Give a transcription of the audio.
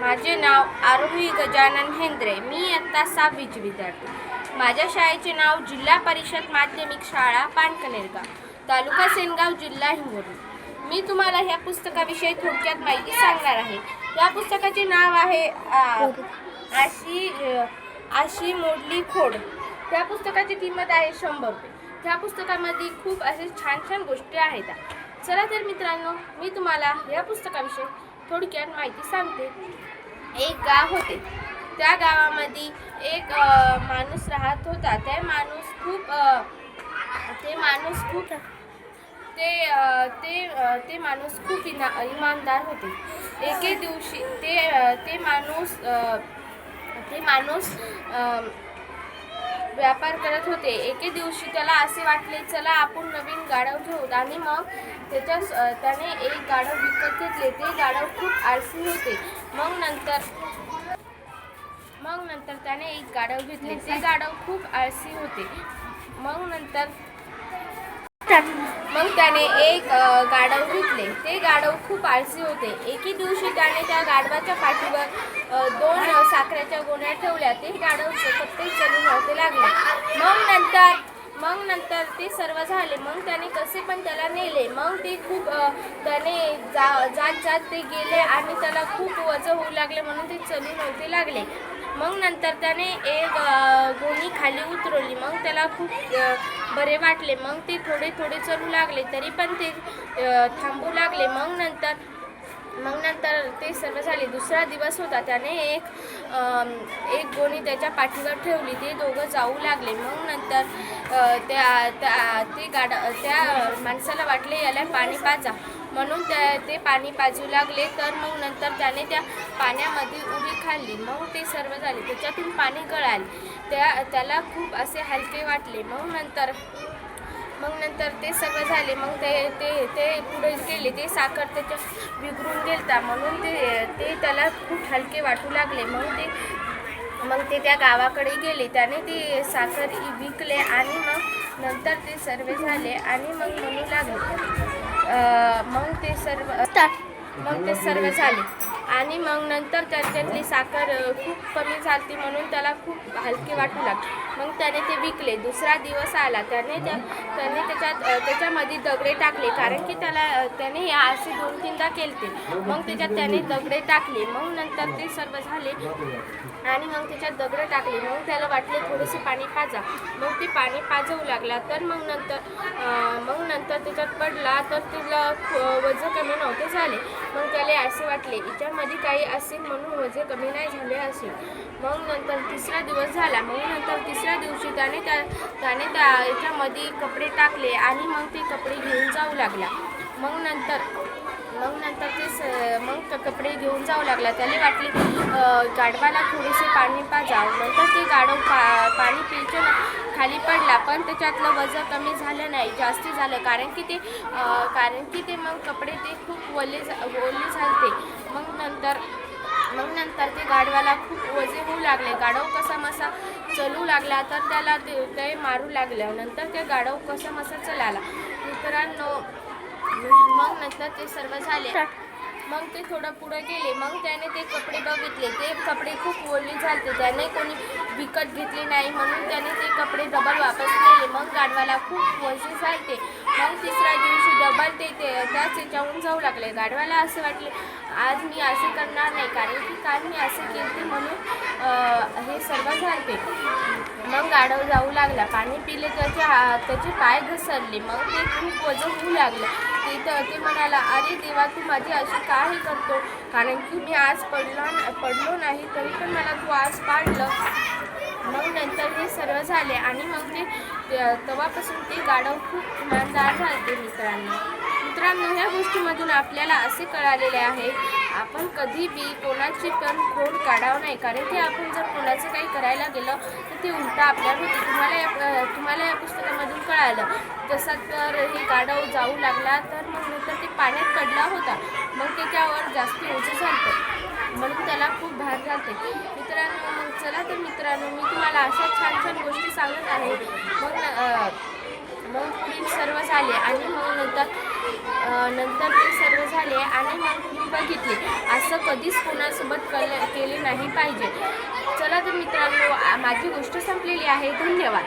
माझे नाव आरोही गजानन हेंद्रे. मी इयत्ता सहावीची विद्यार्थी. माझ्या शाळेचे नाव जिल्हा परिषद माध्यमिक शाळा पानकनेरगाव तालुका सेनगाव जिल्हा हिंगोली. मी तुम्हाला ह्या पुस्तकाविषयी थोडक्यात माहिती सांगणार आहे. या पुस्तकाचे नाव आहे आशी आशी मोडली खोड. त्या पुस्तकाची किंमत आहे शंभर रुपये. त्या पुस्तकामध्ये खूप असे छान छान गोष्टी आहेत. चला तर मित्रांनो मी तुम्हाला या पुस्तकाविषयी थोडक्यात माहिती सांगते. एक गाव होते. त्या गावामध्ये एक माणूस राहत होता. ते माणूस खूप ते माणूस खूप ते ते ते माणूस खूप इना इमानदार होते. एके दिवशी ते ते माणूस ते माणूस व्यापार करत होते. एके दिवशी त्याला असे वाटले चला आपण नवीन गाढव घेऊ. आणि मग त्याच्या त्याने एक गाढव विकत घेतले. ते गाढव खूप आळसी होते. मग नंतर मग नंतर त्याने एक गाढव घेतले. ते गाढव खूप आळसी होते. मग नंतर मग त्याने एक गाढव घेतले. ते गाढव खूप आळसी होते. एके दिवशी त्याने त्या गाढवाच्या पाठीवर दोन अ, गोण्या ठेवल्या ते गाडवचे प्रत्येक जणी नव्हते लागले. मग नंतर मग नंतर ते सर्व झाले. मग त्याने कसे पण त्याला नेले. मग ते खूप त्याने जा जात जात ते गेले आणि त्याला खूप वजन होऊ लागले म्हणून ते चलू नव्हते लागले. मग नंतर त्याने एक गोणी खाली उतरवली. मग त्याला खूप बरे वाटले. मग ते थोडे थोडे चलू लागले तरी पण ते थांबू लागले. मग नंतर मग नंतर ते सर्व झाले. दुसरा दिवस होता त्याने एक एक गोणी त्याच्या पाठीवर ठेवली. ते दोघं जाऊ लागले. मग नंतर त्या त्या ते गाड त्या माणसाला वाटले याला पाणी पाजा. म्हणून त्या ते पाणी पाजू लागले. तर मग नंतर त्याने त्या पाण्यामध्ये उभी खाल्ली. मग ते सर्व झाले. त्याच्यातून पाणी गळाले. त्या त्याला खूप असे हलके वाटले. मग नंतर मग नंतर ते सगळं झाले. मग ते ते ते पुढे गेले. ते साखर त्याच्या बिघडून गेलता. म्हणून ते ते त्याला खूप हलके वाटू लागले. मग ते मग ते त्या गावाकडे गेले. त्याने ते साखर विकले आणि मग नंतर ते सर्व झाले आणि मग म्हणू लागले. मग ते सर्व मग ते सर्व झाले. आणि मग नंतर त्याच्यातली साखर खूप कमी झाली म्हणून त्याला खूप हलके वाटू लागले. मग त्याने ते विकले. दुसरा दिवस आला. त्याने त्या त्याने त्याच्यात त्याच्यामध्ये दगडे टाकले. कारण की त्याला त्याने हे असे दोन तीनदा केलते. मग त्याच्यात त्याने दगडे टाकले. मग नंतर ते सर्व झाले. आणि मग त्याच्यात दगडं टाकले. मग त्याला वाटले थोडेसे पाणी पाजा. मग ते पाणी पाजवू लागला. तर मग नंतर मग नंतर त्याच्यात पडला. तर तिला वजन कमी नव्हते झाले. मग त्याला असे वाटले याच्यामध्ये काही असेल म्हणून वजन कमी नाही झाले असेल मग नंतर तिसरा दिवस झाला. मग नंतर दुसऱ्या दिवशी त्याने त्या त्याने त्या याच्यामध्ये कपडे टाकले आणि मग ते कपडे घेऊन जाऊ लागला. मग नंतर मग नंतर ते स मग कपडे घेऊन जाऊ लागला. त्याला वाटले की गाढवाला थोडेसे पाणी पाजावं नंतर ते गाढव पा पाणी पियचं खाली पडला. पण त्याच्यातलं वजन कमी झालं नाही. जास्ती झालं. कारण की ते कारण की ते मग कपडे ते खूप ओले झा- ओले झालते. मग नंतर तर ते गाढवाला खूप वजे होऊ लागले. गाढव कसा मसा चलू लागला तर त्याला ते ते मारू लागलं नंतर ते गाढव कसा मसा चलाला. मित्रांनो मग नंतर ते सर्व झाले. मग ते थोडं पुढं गेले. मग त्याने ते कपडे बघितले. ते कपडे खूप ओले झाले त्याने कोणी विकत घेतले नाही म्हणून त्याने ते कपडे डबल वापस केले. मग गाढवाला खूप वजे झालते. मग तिसऱ्या दिवशी डबल ते ते त्याच याच्याहून जाऊ लागले. गाढवाला असं वाटले आज मी असे करणार नाही. कारण की काल मी असे केले म्हणून हे सर्व झाले मग गाढव जाऊ लागला. पाणी पिले त्याचे हा त्याचे पाय घसरले. मग ते खूप वजन होऊ लागलं. ते ते म्हणाला अरे देवा तू माझी अशी काही करतो. कारण की मी आज पडला पडलो नाही तरी पण मला तू आज पाडलं. मग नंतर हे सर्व झाले आणि मग ते तेव्हापासून ते गाढव खूप इमानदार झाले मित्रांनो. मित्रांनो ह्या गोष्टीमधून आपल्याला असे कळालेले आहे आपण कधी बी कोणाची पण खोड काढावं नाही. कारण की आपण जर कोणाचं काही करायला गेलं तर ते उलटा आपल्याला होते. तुम्हाला या तुम्हाला या पुस्तकामधून कळालं. जसा तर हे गाडव जाऊ लागला तर मग नंतर ते पाण्यात पडला होता. मग त्याच्यावर जास्त ओझं झालं म्हणून त्याला खूप भार जाते. मित्रांनो मग चला तर मित्रांनो मी तुम्हाला अशा छान छान गोष्टी सांगत आहे. मग मग पुढील सर्व झाले आणि मग नंतर नंतर ते सर्व झाले आणि मग मी बघितले. असं कधीच कोणासोबत कल केले नाही पाहिजे. चला तर मित्रांनो माझी गोष्ट संपलेली आहे. धन्यवाद.